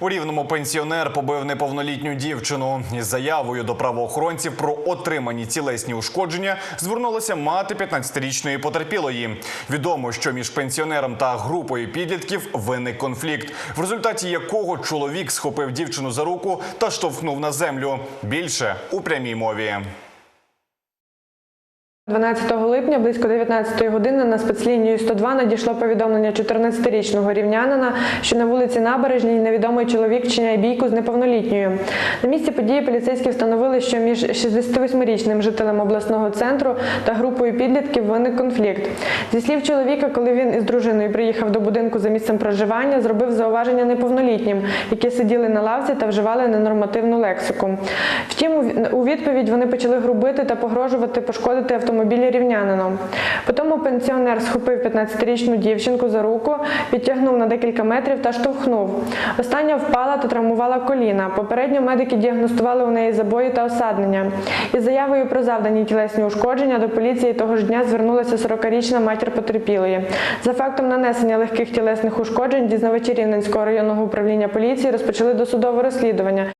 У рівному пенсіонер побив неповнолітню дівчину. Із заявою до правоохоронців про отримані тілесні ушкодження звернулася мати 15-річної потерпілої. Відомо, що між пенсіонером та групою підлітків виник конфлікт, в результаті якого чоловік схопив дівчину за руку та штовхнув на землю. Більше у прямій мові. 12 липня близько 19 години на спецлінію 102 надійшло повідомлення 14-річного рівнянина, що на вулиці Набережній невідомий чоловік вчиняє бійку з неповнолітньою. На місці події поліцейські встановили, що між 68-річним жителем обласного центру та групою підлітків виник конфлікт. Зі слів чоловіка, коли він із дружиною приїхав до будинку за місцем проживання, зробив зауваження неповнолітнім, які сиділи на лавці та вживали ненормативну лексику. Втім, у- відповідь вони почали грубити та погрожувати пошкодити автомобілі рівнянином. Потім пенсіонер схопив 15-річну дівчинку за руку, підтягнув на декілька метрів та штовхнув. Остання впала та травмувала коліна. Попередньо медики діагностували у неї забої та осаднення. Із заявою про завдані тілесні ушкодження до поліції того ж дня звернулася 40-річна матір потерпілої. За фактом нанесення легких тілесних ушкоджень дізнавачі Рівненського районного управління поліції розпочали досудове розслідування.